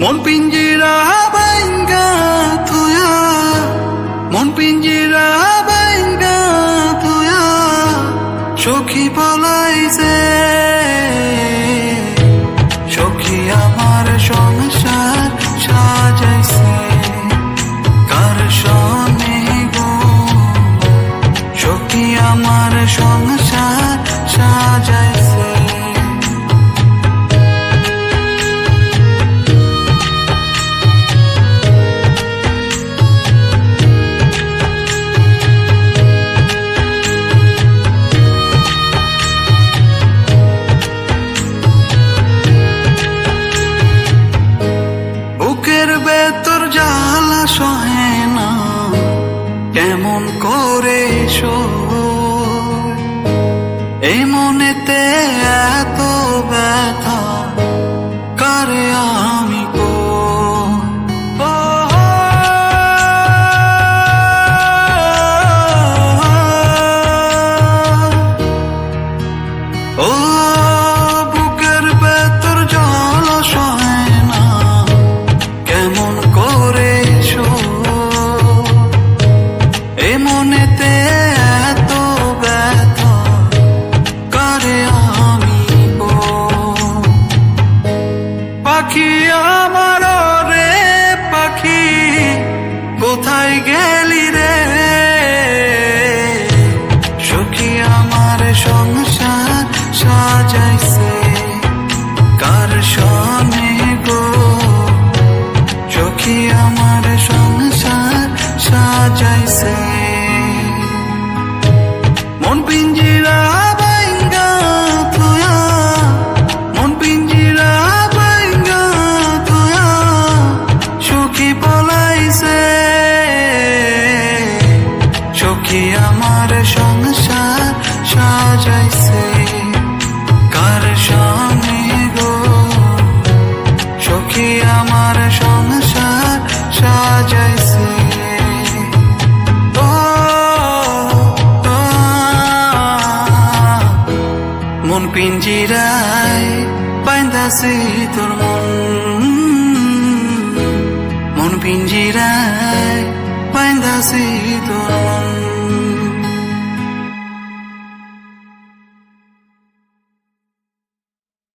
মন পিঞ্জিরা কেমন করে মনেতে এত ব্যথা। সখী আমার সংসার সাজাইছে? মন পিঞ্জিরা মন পিঞ্জিরা পলাইছে। আমার সংসার সাজাইছে। মন পিঞ্জিরায় পাইন্দাসি তোর মন। মন পিঞ্জিরায় পাইন্দাসি তোর মন।